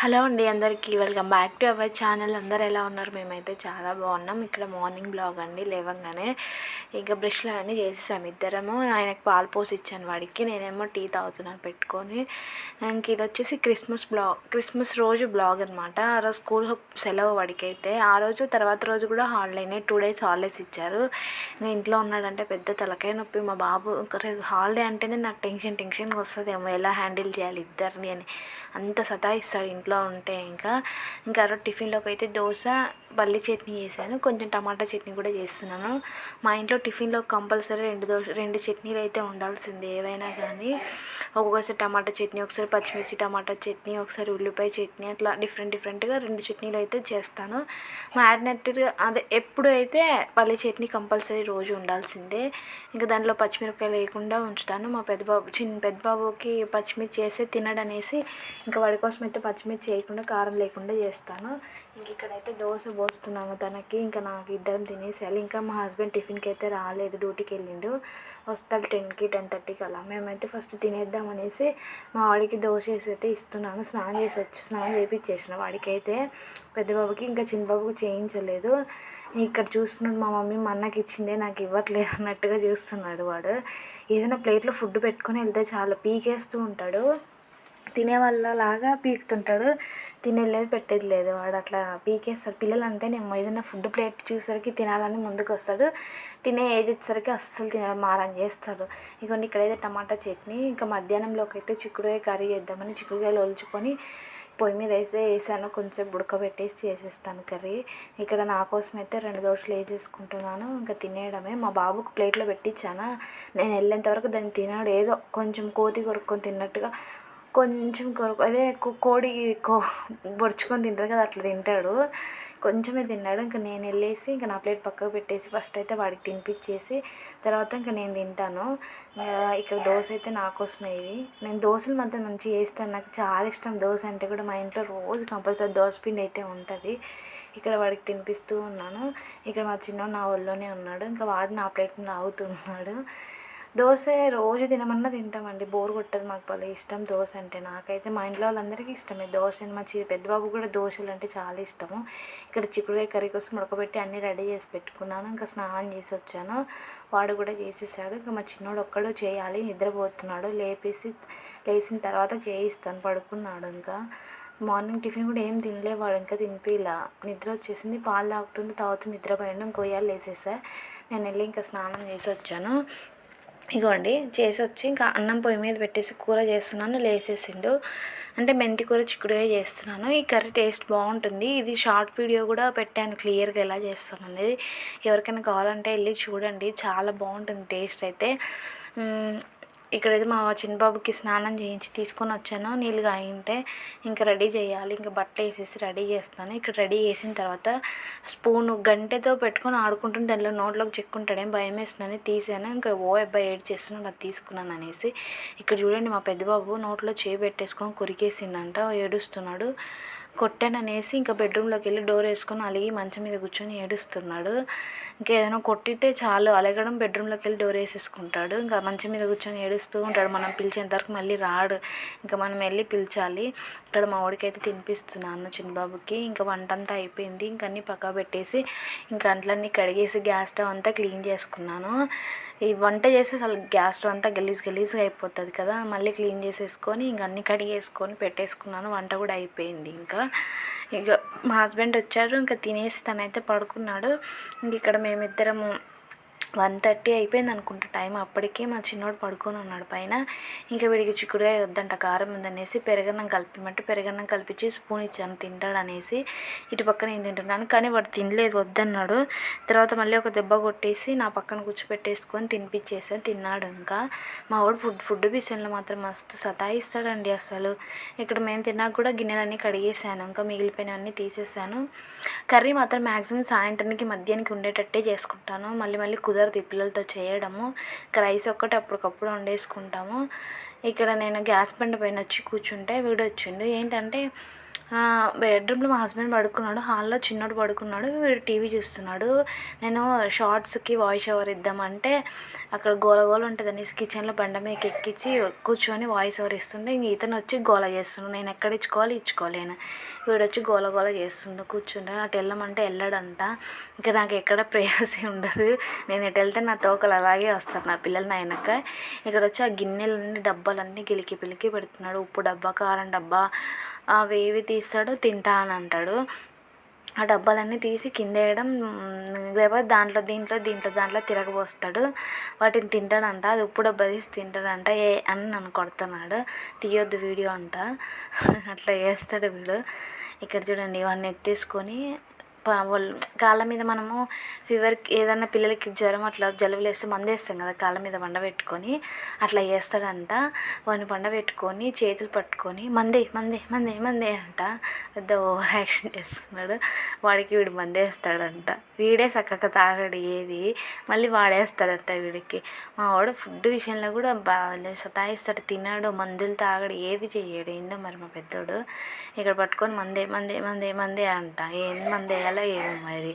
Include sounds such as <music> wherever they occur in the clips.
Hello అండి అందరికీ. Welcome back to our channel. అందరు ఎలా ఉన్నారు? మేమైతే చాలా బాగున్నాం. ఇక్కడ మార్నింగ్ బ్లాగ్ అండి. లేవగానే ఇంకా బ్రష్లు అవన్నీ చేసేసాం ఇద్దరము. ఆయనకు పాలు పోసి ఇచ్చాను వాడికి. నేనేమో టీ తాగుతున్నాను పెట్టుకొని. ఇంక ఇది వచ్చేసి క్రిస్మస్ బ్లాగ్ క్రిస్మస్ రోజు బ్లాగ్ అనమాట ఆ రోజు స్కూల్ సెలవు వాడికి అయితే ఆ రోజు తర్వాత రోజు కూడా హాలిడేనే. టూ డేస్ హాలిడేస్ ఇచ్చారు. ఇంకా ఇంట్లో ఉన్నాడంటే పెద్ద తలకాయ నొప్పి. మా బాబు హాలిడే అంటేనే నాకు టెన్షన్ టెన్షన్గా వస్తుందేమో. ఎలా హ్యాండిల్ చేయాలి ఇద్దరిని అని. అంత సతాయిస్తాడు ఇంట్లో ఉంటే ఇంకా ఇంకా టిఫిన్లోకి అయితే దోశ పల్లి చట్నీ చేశాను. కొంచెం టమాటా చట్నీ కూడా చేస్తున్నాను. మా ఇంట్లో టిఫిన్లో కంపల్సరీ రెండు దోశ రెండు చట్నీలు అయితే ఉండాల్సిందే. ఏవైనా కానీ ఒక్కొక్కసారి టమాటా చట్నీ ఒకసారి పచ్చిమిర్చి టమాటా చట్నీ ఒకసారి ఉల్లిపాయ చట్నీ అట్లా డిఫరెంట్ డిఫరెంట్గా రెండు చట్నీలు అయితే చేస్తాను. మ్యారినేటెడ్గా అదే ఎప్పుడు అయితే పల్లి చట్నీ కంపల్సరీ రోజు ఉండాల్సిందే. ఇంకా దాంట్లో పచ్చిమిరపకాయలు లేకుండా ఉంచుతాను. మా పెద్ద బాబు చిన్న పెద్ద బాబుకి పచ్చిమిర్చి చేస్తే తినడనేసి ఇంకా వాడి కోసం అయితే పచ్చిమిర్చి చేయకుండా కారం లేకుండా చేస్తాను. ఇంక ఇక్కడైతే దోశ పోస్తున్నాము తనకి. ఇంకా నాకు ఇద్దరం తినేసేయాలి. ఇంకా మా హస్బెండ్ టిఫిన్కి అయితే రాలేదు. డ్యూటీకి వెళ్ళిండు. వస్తాడు టెన్కి టెన్ థర్టీకి అలా. మేమైతే ఫస్ట్ తినేద్దాం అనేసి మా వాడికి దోశ వేసి అయితే ఇస్తున్నాను. స్నానం చేసి వచ్చి స్నానం చేయించేసిన వాడికి అయితే పెద్ద బాబుకి ఇంకా చిన్న బాబుకి చేయించలేదు. ఇక్కడ చూస్తున్నాడు మా మమ్మీ మా అన్నకి ఇచ్చిందే నాకు ఇవ్వట్లేదు అన్నట్టుగా చూస్తున్నాడు వాడు. ఏదైనా ప్లేట్లో ఫుడ్ పెట్టుకొని వెళ్తే చాలా. పీకేస్తూ ఉంటాడు. తినే వాళ్ళలాగా పీకుతుంటాడు. తినేది పెట్టేది లేదు. వాడు అట్లా పీకేస్తాడు. పిల్లలు అంతేనేమో ఏదైనా ఫుడ్ ప్లేట్ చూసేసరికి తినాలని ముందుకు వస్తాడు తినే ఏజ్ వచ్చేసరికి అస్సలు తిన మారం చేస్తారు ఇదిగోండి ఇక్కడైతే టమాటా చట్నీ ఇంకా మధ్యాహ్నంలోకి అయితే చిక్కుడుకాయ కర్రీ చేద్దామని చిక్కుడుకాయలు ఒలుచుకొని పొయ్యి మీద వేసే వేసాను. కొంచెం ఉడకబెట్టేసి చేసేస్తాను కర్రీ. ఇక్కడ నా కోసం అయితే రెండు దోశలు వేసేసుకుంటున్నాను. ఇంకా తినేయడమే. మా బాబుకు ప్లేట్లో పెట్టించానా నేను వెళ్ళేంత వరకు దాన్ని తినాడు. ఏదో కొంచెం కోతి కొరుక్కొని తిన్నట్టుగా కొంచెం కొరకు అదే కోడి కో బొడుచుకొని తింటారు కదా అట్లా తింటాడు. కొంచెమే తిన్నాడు. ఇంకా నేను వెళ్ళేసి ఇంకా నా ప్లేట్ పక్కకు పెట్టేసి ఫస్ట్ అయితే వాడికి తినిపించేసి తర్వాత ఇంకా నేను తింటాను. ఇక్కడ దోశ అయితే నా కోసమే ఇవి నేను దోశలు మాత్రం మంచిగా వేస్తాను నాకు చాలా ఇష్టం దోశ అంటే కూడా మా ఇంట్లో రోజు కంపల్సరీ దోశ పిండి అయితే ఉంటుంది. ఇక్కడ వాడికి తినిపిస్తూ ఉన్నాను. ఇక్కడ మా చిన్న నా ఒళ్ళోనే ఉన్నాడు. ఇంకా వాడు నా ప్లేట్ని లాగుతున్నాడు దోశ రోజు తినమన్నా తింటామండి. బోర్ కొట్టదు మాకు భలే ఇష్టం దోశ అంటే. నాకైతే మా ఇంట్లో వాళ్ళందరికీ ఇష్టమే దోశ మా చి పెద్ద బాబు కూడా దోశలు అంటే చాలా ఇష్టము. ఇక్కడ చిక్కుడుకాయ కర్రీ కోసం ఉడకబెట్టి అన్నీ రెడీ చేసి పెట్టుకున్నాను. ఇంకా స్నానం చేసి వచ్చాను. వాడు కూడా చేసేసాడు. ఇంకా మా చిన్నోడు ఒక్కడు చేయాలి. నిద్రపోతున్నాడు. లేపేసి లేచిన తర్వాత చేయిస్తాను. పడుకున్నాడు ఇంకా. మార్నింగ్ టిఫిన్ కూడా ఏం తినలేవాడు ఇంకా తినిపిలా. నిద్ర వచ్చేసింది. పాలు తాగుతుంటే తాగుతూ నిద్రపోయాడు. ఇంకొయ్యాలు వేసేసా నేను వెళ్ళి ఇంకా స్నానం చేసి వచ్చాను. ఇగోండి చేసి వచ్చి ఇంకా అన్నం పొయ్యి మీద పెట్టేసి కూర చేస్తున్నాను లేసేసిండు. అంటే మెంతి కూర చిక్కుడుగా చేస్తున్నాను. ఈ కర్రీ టేస్ట్ బాగుంటుంది. ఇది షార్ట్ వీడియో కూడా పెట్టాను క్లియర్గా ఎలా చేస్తాను అనేది. ఎవరికైనా కావాలంటే వెళ్ళి చూడండి. చాలా బాగుంటుంది టేస్ట్ అయితే. ఇక్కడైతే మా చిన్నబాబుకి స్నానం చేయించి తీసుకొని వచ్చాను. నీళ్ళు కాగింటే ఇంకా రెడీ చేయాలి. ఇంకా బట్టలు వేసేసి రెడీ చేస్తాను. ఇక్కడ రెడీ చేసిన తర్వాత స్పూను గంటెతో పెట్టుకొని ఆడుకుంటుంది. దానిలో నోట్లోకి చెక్కుంటాడేం. భయం వేస్తుందని తీసాను. ఇంకా ఓ అబ్బాయి ఏడ్ చేస్తున్నాడు. అది తీసుకున్నాను అనేసి. ఇక్కడ చూడండి మా పెద్దబాబు నోట్లో చేయి పెట్టేసుకొని కొరికేసిందంట. ఏడుస్తున్నాడు. కొట్టాననేసి ఇంకా బెడ్రూమ్లోకి వెళ్ళి డోర్ వేసుకొని అలిగి మంచం మీద కూర్చొని ఏడుస్తున్నాడు. ఇంకా ఏదైనా కొట్టితే చాలు అలగడం బెడ్రూమ్లోకి వెళ్ళి డోర్ వేసేసుకుంటాడు. ఇంకా మంచం మీద కూర్చొని ఏడుస్తూ ఉంటాడు. మనం పిలిచేంతవరకు మళ్ళీ రాడు. ఇంకా మనం వెళ్ళి పిలిచాలి. ఇక్కడ మా వాడికి అయితే తినిపిస్తున్నాను చిన్నబాబుకి. ఇంకా వంట అంతా అయిపోయింది. ఇంకా అన్నీ పక్క పెట్టేసి ఇంకా అంట్లన్నీ కడిగేసి గ్యాస్ స్టవ్ అంతా క్లీన్ చేసుకున్నాను. ఈ వంట చేస్తే అసలు గ్యాస్ స్టవ్ అంతా గలీజ్ గలీజ్గా అయిపోతుంది కదా మళ్ళీ క్లీన్ చేసేసుకొని ఇంక అన్ని కడిగేసుకొని పెట్టేసుకున్నాను వంట కూడా అయిపోయింది ఇంకా. ఇక మా హస్బెండ్ వచ్చారు ఇంకా తినేసి తనైతే పడుకున్నాడు. ఇంక ఇక్కడ మేమిద్దరము వన్ థర్టీ అయిపోయింది అనుకుంటా టైం. అప్పటికే మా చిన్నోడు పడుకొని ఉన్నాడు పైన. ఇంకా వీడికి చిక్కుడుగా వద్దంట కారం ఉందనేసి పెరగన్నం కలిపిమంటే పెరగన్నం కలిపించి స్పూన్ ఇచ్చాను తింటాడు అనేసి ఇటు పక్క నేను తింటున్నాను. కానీ వాడు తినలేదు వద్దన్నాడు. తర్వాత మళ్ళీ ఒక దెబ్బ కొట్టేసి నా పక్కన కూర్చోపెట్టేసుకొని తినిపించేసాను తిన్నాడు ఇంకా. మా వాడు ఫుడ్ ఫుడ్ విషయంలో మాత్రం మస్తు సతాయిస్తాడండి అసలు. ఇక్కడ మేము తిన్నాక కూడా గిన్నెలన్నీ కడిగేసాను ఇంకా మిగిలిపోయినవన్నీ తీసేసాను కర్రీ మాత్రం మ్యాక్సిమం సాయంత్రానికి మధ్యాహ్నానికి ఉండేటట్టే చేసుకుంటాను. మళ్ళీ మళ్ళీ కుదరదు ఈ పిల్లలతో చేయడము రైస్ ఒక్కటి అప్పటికప్పుడు వండేసుకుంటాము. ఇక్కడ నేను గ్యాస్ బండ పైన వచ్చి కూర్చుంటే వీడు వచ్చిండు. ఏంటంటే బెడ్రూమ్లో మా హస్బెండ్ పడుకున్నాడు హాల్లో చిన్నోడు పడుకున్నాడు వీడు టీవీ చూస్తున్నాడు. నేను షార్ట్స్కి వాయిస్ ఓవర్ ఇద్దామంటే అక్కడ గోల గోల ఉంటుందని కిచెన్లో బండ మీదకి ఎక్కించి కూర్చొని వాయిస్ ఓవర్ ఇస్తుండే. ఇంక ఇతను వచ్చి గోల చేస్తున్నాడు నేను ఎక్కడ ఇచ్చుకోవాలి ఇచ్చుకోలేను. వీడొచ్చి గోల గోల చేస్తుండు కూర్చుంటే అటు వెళ్ళమంటే వెళ్ళడంట. ఇంకా నాకు ఎక్కడ ప్రేయసీ ఉండదు. నేను ఎటు వెళ్తే నా తోకలు అలాగే వస్తారు నా పిల్లలు నా వెనక. ఇక్కడ వచ్చి ఆ గిన్నెలన్నీ డబ్బాలన్నీ గిలికి పిలికి పెడుతున్నాడు. ఉప్పు డబ్బా కారం డబ్బా అవి ఏవి తీస్తాడు తింటా అని అంటాడు. ఆ డబ్బాలన్నీ తీసి కింద వేయడం లేకపోతే దాంట్లో దీంట్లో దీంట్లో దాంట్లో తిరగబోస్తాడు. వాటిని తింటాడంట. అది ఉప్పు డబ్బా తీసి తింటాడంట. ఏ అని నన్ను కొడుతున్నాడు. తీయొద్దు వీడియో అంట. <laughs> అట్లా చేస్తాడు వీడు. ఇక్కడ చూడండి ఇవన్నీ ఎత్తేసుకొని వాళ్ళు కాళ్ళ మీద మనము ఫీవర్కి ఏదన్నా పిల్లలకి జ్వరం అట్లా జలుబులు వేస్తే మందు వేస్తాం కదా కాళ్ళ మీద బండ పెట్టుకొని అట్లా వేస్తాడంట వాడిని బండ పెట్టుకొని చేతులు పట్టుకొని మందే మందే మందే మందే అంట. పెద్ద ఓవర్ యాక్షన్ చేస్తున్నాడు. వాడికి వీడు మందే వేస్తాడంట. వీడే చక్కగా తాగడు ఏది మళ్ళీ వాడేస్తాడంట వీడికి. మా వాడు ఫుడ్ విషయంలో కూడా బాగా సతాయిస్తాడు తినాడు మందులు తాగడు ఏది చెయ్యడు ఏందో మరి మా పెద్దోడు. ఇక్కడ పట్టుకొని మందే మందే మందే మందే అంట. ఏం మందే వేయాలో ఏమో మరి.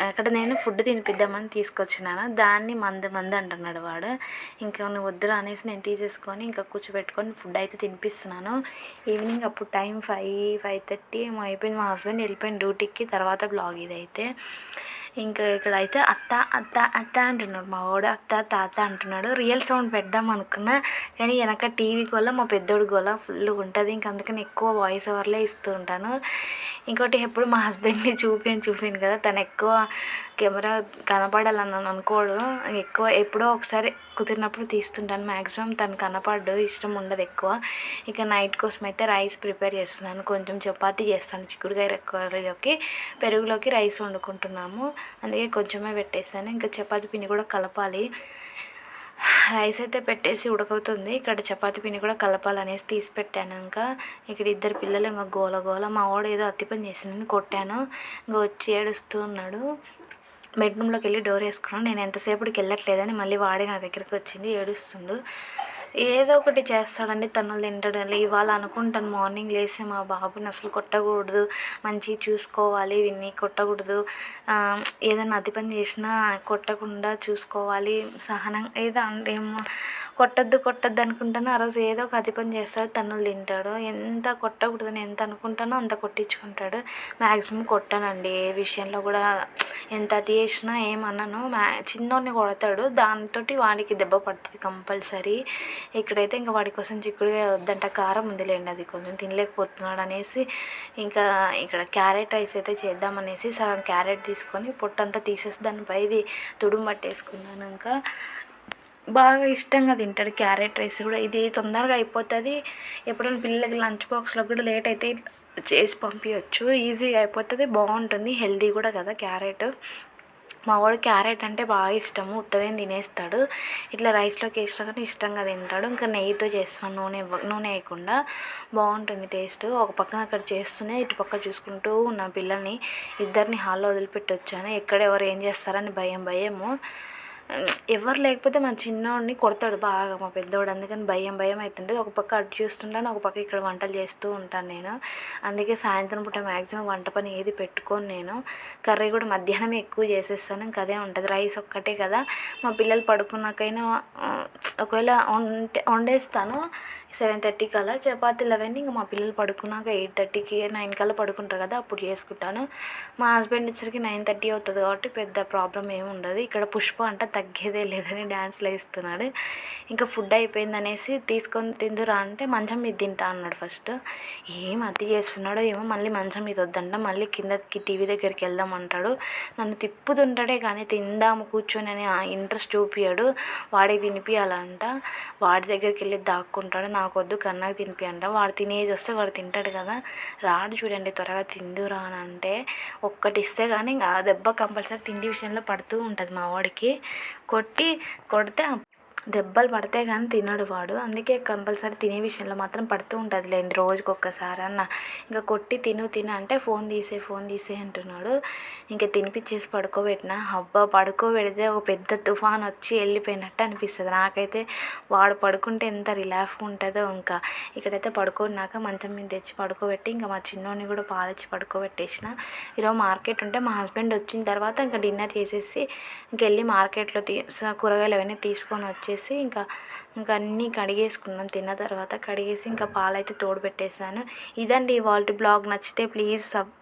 అక్కడ నేను ఫుడ్ తినిపిద్దామని తీసుకొచ్చినాను. దాన్ని మంద మంద అంటున్నాడు వాడు. ఇంకా నువ్వు వద్దురా అనేసి నేను తీసేసుకొని ఇంకా కూర్చోబెట్టుకొని ఫుడ్ అయితే తినిపిస్తున్నాను. ఈవినింగ్ అప్పుడు టైం ఫైవ్ ఫైవ్ థర్టీ ఏమో అయిపోయింది. మా హస్బెండ్ వెళ్ళిపోయిన డ్యూటీకి. తర్వాత బ్లాగ్ ఇదైతే. అయితే ఇంకా ఇక్కడ అయితే అత్త అత్త అత్త అంటున్నాడు. మా వాడు అత్త తాత అంటున్నాడు. రియల్ సౌండ్ పెడదాం అనుకున్నా. కానీ వెనక టీవీ గోల మా పెద్దోడు గోల ఫుల్ ఉంటుంది. ఇంకా అందుకని ఎక్కువ వాయిస్ ఓవర్లే ఇస్తూ ఉంటాను. ఇంకోటి ఎప్పుడు మా హస్బెండ్ని చూపించి చూపాను కదా. తను ఎక్కువ కెమెరా కనపడాలని అనుకోడు. ఎక్కువ ఎప్పుడో ఒకసారి కుదిరినప్పుడు తీస్తుంటాను. మ్యాక్సిమం తను కనపడ్డు ఇష్టం ఉండదు ఎక్కువ. ఇక నైట్ కోసం అయితే రైస్ ప్రిపేర్ చేస్తున్నాను. కొంచెం చపాతీ చేస్తాను చిక్కుడుకాయ కర్రీలోకి. పెరుగులోకి రైస్ వండుకుంటున్నాము. అందుకే కొంచెమే పెట్టేసాను ఇంకా చపాతీ పిండి కూడా కలపాలి. రైస్ అయితే పెట్టేసి ఉడకవుతుంది. ఇక్కడ చపాతి పిండి కూడా కలపాలనేసి తీసి పెట్టాను. ఇంకా ఇక్కడ ఇద్దరు పిల్లలు ఇంకా గోల గోల మా వాడు ఏదో అత్తి పని చేసిందని కొట్టాను. ఇంకా వచ్చి ఏడుస్తూ ఉన్నాడు. బెడ్రూమ్లోకి వెళ్ళి డోర్ వేసుకున్నాను నేను ఎంతసేపటికి వెళ్ళట్లేదని మళ్ళీ వాడే నా దగ్గరికి వచ్చింది ఏడుస్తుండు. ఏదో ఒకటి చేస్తాడండి తను తింటాడు ఇవాళ అనుకుంటాను మార్నింగ్ లేసి మా బాబుని అసలు కొట్టకూడదు మంచిగా చూసుకోవాలి విన్ని కొట్టకూడదు. ఏదైనా అతి పని చేసినా కొట్టకుండా చూసుకోవాలి సహనం ఏదో ఏమో కొట్టద్దు కొట్టద్దు అనుకుంటాను ఆ రోజు ఏదో ఒక అతి పని చేస్తాడు తన్నులు తింటాడు. ఎంత కొట్టకూడదని ఎంత అనుకుంటానో అంత కొట్టించుకుంటాడు. మ్యాక్సిమం కొట్టానండి ఏ విషయంలో కూడా ఎంత అతి చేసినా ఏమన్నాను మ్యా చిన్నోడిని కొడతాడు దాంతో వాడికి దెబ్బ పడుతుంది కంపల్సరీ. ఇక్కడైతే ఇంకా వాడి కోసం చిక్కుడుగా వద్దంట కారం ఉందిలేండి అది కొంచెం తినలేకపోతున్నాడు అనేసి ఇంకా ఇక్కడ క్యారెట్ రైస్ అయితే చేద్దామనేసి సగం క్యారెట్ తీసుకొని పొట్టంతా తీసేసి దానిపై ఇది తుడుము పట్టేసుకున్నాను ఇంకా. బాగా ఇష్టంగా తింటాడు క్యారెట్ రైస్ కూడా. ఇది తొందరగా అయిపోతుంది. ఎప్పుడైనా పిల్లలకి లంచ్ బాక్స్లో కూడా లేట్ అయితే చేసి పంపించవచ్చు ఈజీగా అయిపోతుంది బాగుంటుంది హెల్దీ కూడా కదా క్యారెట్. మా వాడు క్యారెట్ అంటే బాగా ఇష్టము ఉత్తదేం తినేస్తాడు. ఇట్లా రైస్లోకి వేసినా కానీ ఇష్టంగా తింటాడు. ఇంకా నెయ్యితో చేస్తాం నూనె నూనె వేయకుండా. బాగుంటుంది టేస్ట్. ఒక పక్కన అక్కడ చేస్తూనే ఇటు పక్క చూసుకుంటూ ఉన్న పిల్లల్ని ఇద్దరిని హాల్లో వదిలిపెట్టి వచ్చాను ఎక్కడ ఎవరు ఏం చేస్తారని భయం భయము. ఎవరు లేకపోతే మా చిన్నోడిని కొడతాడు బాగా మా పెద్దోడు. అందుకని భయం భయం అవుతుంటుంది ఒక పక్క అటు చూస్తుంటాను ఒక పక్క ఇక్కడ వంటలు చేస్తూ ఉంటాను నేను. అందుకే సాయంత్రం పూట మ్యాక్సిమం వంట పని ఏది పెట్టుకోను నేను. కర్రీ కూడా మధ్యాహ్నం ఎక్కువ చేసేస్తాను. ఇంకా అదే ఉంటుంది. రైస్ ఒక్కటే కదా. మా పిల్లలు పడుకున్నాకైనా ఒకవేళ వండే వండేస్తాను సెవెన్ థర్టీకి అలా చపాతీలు అవన్నీ ఇంకా మా పిల్లలు పడుకున్నాక ఎయిట్ థర్టీకి నైన్ కల్లా పడుకుంటారు కదా అప్పుడు చేసుకుంటాను. మా హస్బెండ్ వచ్చరికి నైన్ థర్టీ అవుతుంది కాబట్టి పెద్ద ప్రాబ్లం ఏమి ఉండదు ఇక్కడ పుష్ప అంటే తగ్గేదే లేదని డ్యాన్స్లో వేస్తున్నాడు. ఇంకా ఫుడ్ అయిపోయింది అనేసి తీసుకొని తిందురా అంటే మంచం మీద తింటా అన్నాడు ఫస్ట్. ఏం అతి చేస్తున్నాడో ఏమో మళ్ళీ మంచం మీద వద్దంట మళ్ళీ కిందకి టీవీ దగ్గరికి వెళ్దాం అంటాడు. నన్ను తిప్పుతుంటాడే కానీ తిందాము కూర్చొని అని ఇంట్రెస్ట్ చూపించాడు వాడికి తినిపించాలంట వాడి దగ్గరికి వెళ్ళి దాక్కుంటాడు. నాకు వద్దు కన్నాకు తినిపి అంట వాడు తినేది వస్తే వాడు తింటాడు కదా. రాడు చూడండి త్వరగా తిందురా అని అంటే ఒక్కటి ఇస్తే కానీ ఆ దెబ్బ కంపల్సరీ తిండి విషయంలో పడుతూ ఉంటుంది మా వాడికి. కొట్టి కొడితే దెబ్బలు పడితే కానీ తినడు వాడు. అందుకే కంపల్సరీ తినే విషయంలో మాత్రం పడుతూ ఉంటుంది లేండి రోజుకి ఒక్కసారి అన్న ఇంకా కొట్టి తిను తిను అంటే ఫోన్ తీసేయి ఫోన్ తీసే అంటున్నాడు. ఇంకా తినిపించేసి పడుకోబెట్టిన. అబ్బా పడుకోబెడితే ఒక పెద్ద తుఫాన్ వచ్చి వెళ్ళిపోయినట్టు అనిపిస్తుంది. నాకైతే వాడు పడుకుంటే ఎంత రిలాఫ్గా ఉంటుందో ఇంకా. ఇక్కడైతే పడుకున్నాక మంచం మీద తెచ్చి పడుకోబెట్టి ఇంకా మా చిన్నోడిని కూడా పాలిచ్చి పడుకోబెట్టేసిన. ఈరోజు మార్కెట్ ఉంటే మా హస్బెండ్ వచ్చిన తర్వాత ఇంకా డిన్నర్ చేసేసి ఇంకెళ్ళి మార్కెట్లో తీ కూరగాయలు అవన్నీ తీసుకొని వచ్చేసి ఇంకా ఇంకా అన్నీ కడిగేసుకున్నాం. తిన్న తర్వాత కడిగేసి ఇంకా పాలైతే తోడు పెట్టేసాను ఇదండి ఇవాళ బ్లాగ్. నచ్చితే ప్లీజ్ సబ్